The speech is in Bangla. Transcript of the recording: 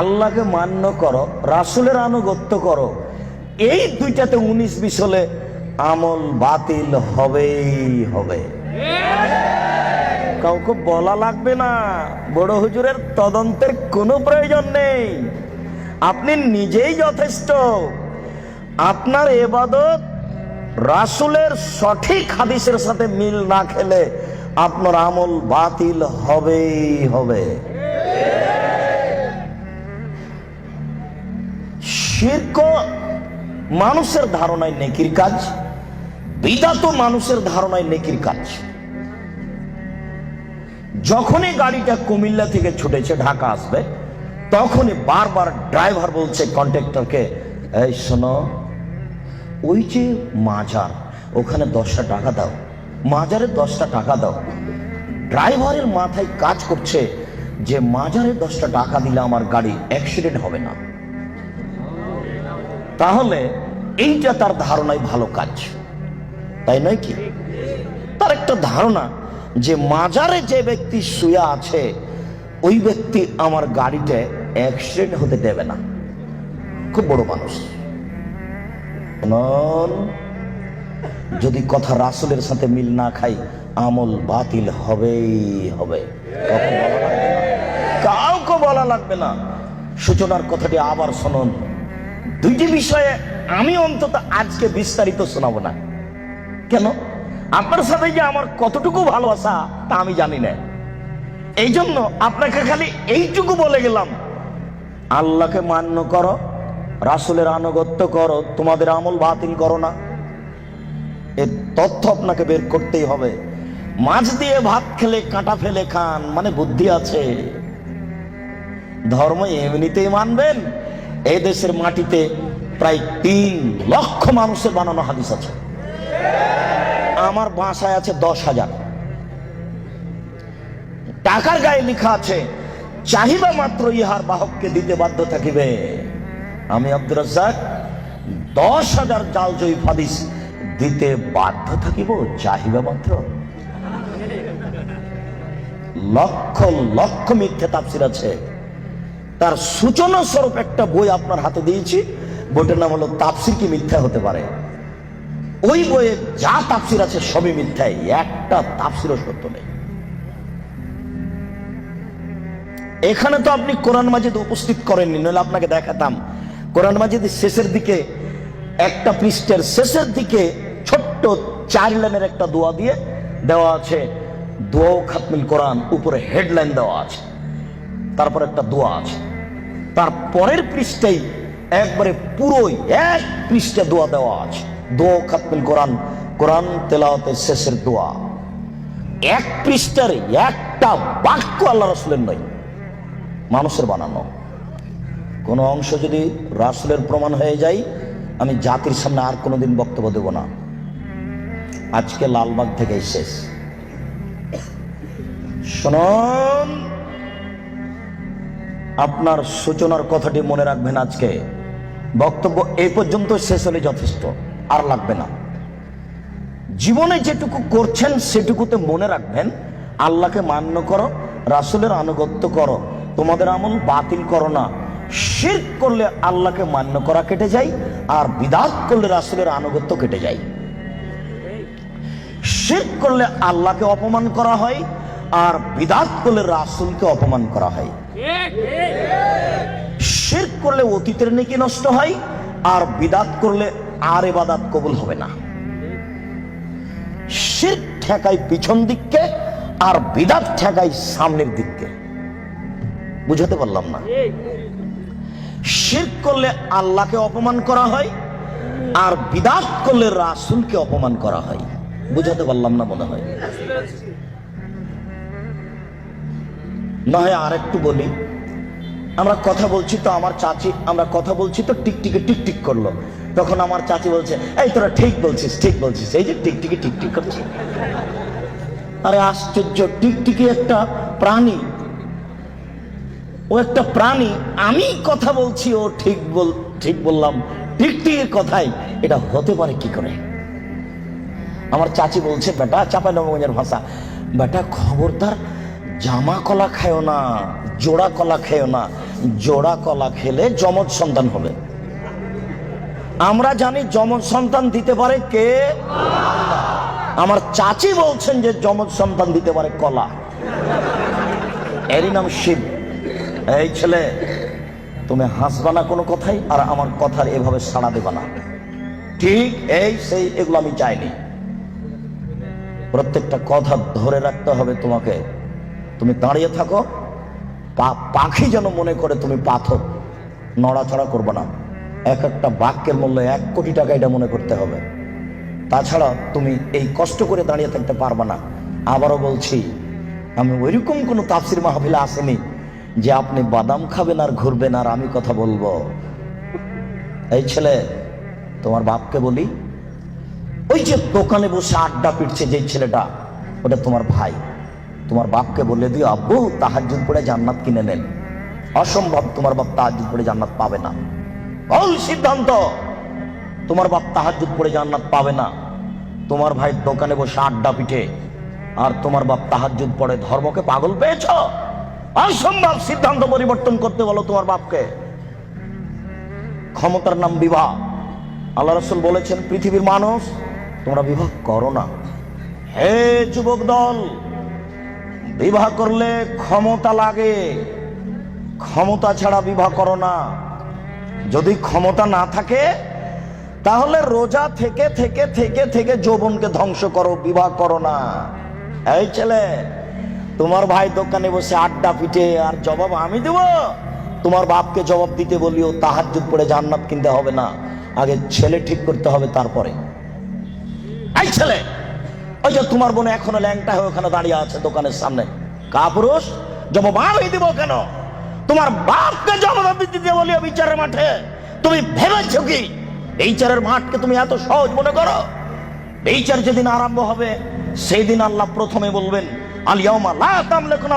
আল্লাহকে মান্য করো, রাসুলের আনুগত্য করো। এই দুইটাতে উনিশ বিশ হলে আমল বাতিল হবেই হবে। কাউকে বলা লাগবে না, বড় হুজুরের তদন্তের কোনো প্রয়োজন নেই। আপনি নিজেই যথেষ্ট। আপনার এবাদত রাসুলের সঠিক হাদিসের সাথে মিল না খেলে আপনার আমল বাতিল হবেই হবে। শির্ক মানুষের ধারণায় নেকির কাজ, বিদাত মানুষের ধারণায় নেকির কাজ। যখনই গাড়িটা কুমিল্লা থেকে ছুটেছে, ঢাকা আসবে, তখনই বারবার ড্রাইভার বলছে কন্ট্রাক্টরকে এই শোনো, ওই যে মাজার, ওখানে দশটা টাকা দাও। মাজারে দশটা টাকা দাও। ড্রাইভারের মাথায় কাজ করছে যে মাজারে দশটা টাকা দিলে আমার গাড়ি অ্যাক্সিডেন্ট হবে না। তাহলে এইটা তার ধারণায় ভালো কাজ। তাই নয় কি? তার একটা ধারণা যে মাজারে যে ব্যক্তি শুয়ে আছে, ওই ব্যক্তি আমার গাড়িতে অ্যাক্সিডেন্ট হতে দেবে না। খুব বড় মানুষ। যদি কথা রাসুলের সাথে মিল না খাই, আমল বাতিল হবেই হবে। কাউকে বলা লাগবে না। সূচনার কথাটি আবার শুনুন। দুইটি বিষয়ে আমি অন্তত আজকে বিস্তারিত শোনাবো না। কেন? আপনার সাথে যে আমার কতটুকু ভালোবাসা, তা আমি জানি না। এই জন্য আপনাকে খালি এইটুকু বলে গেলাম। আল্লাহকে মান্য করো, রাসুলের আনুগত্য করো, তোমাদের আমল বাতিল করো না। এর তথ্য আপনাকে বের করতেই হবে। মাছ দিয়ে ভাত খেলে, কাঁটা ফেলে খান মানে বুদ্ধি আছে। ধর্ম এমনিতেই মানবেন এই দেশের মাটিতে প্রায় তিন লক্ষ মানুষের বানানো হাদিস আছে। আমার বাসায় আছে দশ হাজার। টাকার গায়ে লেখা আছে চাহিদা মাত্র ইহার বাহককে দিতে বাধ্য থাকিবে। আমি আব্দুর রাজ্জাক, দশ হাজার জাল জয়ীফ হাদিস দিতে বাধ্য থাকিব চাহিদা মাত্র লক্ষ লক্ষ মিথ্যে তাফসির আছে। তার সূচনা স্বরূপ একটা বই আপনার হাতে দিয়েছি। বইটার নাম হলো তাফসির কি মিথ্যা হতে পারে। ওই বইয়ে যা তাফসির আছে সবই মিথ্যাই একটা তাফসিরও সত্য নেই। এখানে তো আপনি কোরআন মাজিদ উপস্থিত করেননি, নইলে আপনাকে দেখাতাম। কোরআন মাজিদের শেষের দিকে, একটা পৃষ্ঠের শেষের দিকে ছোট্ট চার লাইনের একটা দোয়া দিয়ে দেওয়া আছে। দোয়া খাতমিল কোরআন, উপরে হেডলাইন দেওয়া আছে। তারপর একটা দোয়া আছে। তার পরের পৃষ্ঠেই একবারে পুরোই এক পৃষ্ঠে দোয়া দেওয়া আছে। দোয়া খাতমিল কোরআন কোরআন তেলাওয়াতের শেষের দোয়া। এক পৃষ্ঠার একটা বাক্য আল্লাহ রসুলের নয় মানুষের বানানো। কোনো অংশ যদি রাসুলের প্রমাণ হয়ে যায়, আমি জাতির সামনে আর কোনোদিন বক্তব্য দেব না। আজকে লালবাগ থেকে শেষ। শুনুন, আপনার সূচনার কথাটি মনে রাখবেন আজকে। বক্তব্য এই পর্যন্ত শেষ হলে যথেষ্ট, আর লাগবে না। জীবনে যেটুকু করছেন, সেটুকুতে মনে রাখবেন, আল্লাহকে মান্য করো, রাসুলের আনুগত্য করো, তোমাদের আমল বাতিল করো না। শির করলে আল্লাহকে মান্য করা কেটে যায়, আর বিদাত করলে রাসুলের আনুগত্য কেটে যায়। শির করলে আল্লাহকে অপমান করা হয় আর বিদাত করলে রাসুলকে অপমান করা হয়। করলে অতীতের নেকি নষ্ট হয় আর বিদাত করলে আর এবাদাত কবুল হবে না। শির ঠেকায় পিছন দিককে আর বিদাত ঠেকায় সামনের দিককে। বুঝাতে পারলাম না? শির করলে আল্লাহকে অপমান করা হয় আর বিদাত করলে রাসুলকে অপমান করা হয়। বুঝাতে পারলাম না মনে হয়। না হয় আর একটু বলি, আমরা কথা বলছি তো আমার চাচি, আমরা কথা বলছি তো টিকটিকে টিকটিক করল। তখন আমার চাচি বলছে, এই তোরা ঠিক বলছিস ঠিক বলছিস, এই যে টিকটিকি টিকটিক করছে। আরে আশ্চর্য টিকটিকি একটা প্রাণী। ও একটা প্রাণী, আমি কথা বলছি, ও ঠিক বল, ঠিক বললাম। টিকটিকির কথাই, এটা হতে পারে কি করে? আমার চাচি বলছে, বেটা, চাপাই নবগঞ্জের ভাষা। বেটা, খবরদার, জামা কলা খেও না, জোড়া কলা খেও না, জোড়া কলা খেলে যমজ সন্তান হবে। আমরা জানি যমজ সন্তান দিতে পারে কে? আমার চাচি বলছেন যে যমজ সন্তান দিতে পারে কলা। এরই নাম শিব। এই ছেলে, তুমি হাসবা না কোনো কথাই, আর আমার কথার এভাবে সাড়া দেবা না। ঠিক এই, সেই, এগুলো আমি চাইনি। প্রত্যেকটা কথা ধরে রাখতে হবে তোমাকে। তুমি দাঁড়িয়ে থাকো। পাখি যেন মনে করে তুমি পাথর। নড়াচড়া করবে না। এক একটা বাক্যের মূল্য এক কোটি টাকা এটা মনে করতে হবে। তাছাড়া তুমি এই কষ্ট করে দাঁড়িয়ে থাকতে পারবে না। আবারও বলছি, আমি ওইরকম কোনো তাফসির মাহফিলে আসেনি যে আপনি বাদাম খাবেন আর ঘুরবেন আর আমি কথা বলব। এই ছেলে, তোমার বাপকে বলি ওই যে দোকানে বসে আড্ডা পিটছে যে ছেলেটা, ওটা তোমার ভাই। তোমার বাপকে বলে দিও, আব্বু তাহার তাহাজুদ পড়ে জান্নাত কিনে নেন। অসম্ভব, তোমার বাপ তাহাজুদ পড়ে জান্নাত পাবে না। ভুল সিদ্ধান্ত, তোমার বাপ তাহার তাহাজুদ পড়ে জান্নাত পাবে না। তোমার ভাই দোকানে বসে আড্ডা পিঠে আর তোমার বাপ তাহাজুদ পড়ে ধর্মকে পাগল পেয়েছ? অসম্ভব সিদ্ধান্ত পরিবর্তন করতে বলো তোমার বাপকে। ক্ষমতার নাম বিবাহ। আল্লাহ রসুল বলেছেন, পৃথিবীর মানুষ তোমরা বিবাহ করো না। হে যুবক দল, বিবাহ করলে ক্ষমতা লাগে। ক্ষমতা ছাড়া বিবাহ করো না। যদি ক্ষমতা না থাকে, তাহলে রোজা থেকে থেকে থেকে থেকে যৌবনকে ধ্বংস করো, বিবাহ করো না। এই ছেলে, তোমার ভাই দোকানে বসে আড্ডা পিটে, আর জবাব আমি দেব? তোমার বাপকে জবাব দিতে বলিও তাহাজ্জুদ পড়ে জান্নাত কিনতে হবে না। আগে ছেলে ঠিক করতে হবে, তারপরে। এই ছেলে, ওই যে তোমার বোন এখনও ল্যাংটা হয়ে ওখানে দাঁড়িয়ে আছে দোকানের সামনে। কাপুরুষ, জবাব দিব কেন? তোমার বাপকে জবাব দিতে বলিও বিচারের মাঠে। তুমি ভেবেছো কি? বিচারের মাঠকে তুমি এত সহজ মনে করো? বিচার যেদিন আরম্ভ হবে সেই দিন আল্লাহ প্রথমে বলবেন আলিয়াউমা লা তামলিকুনা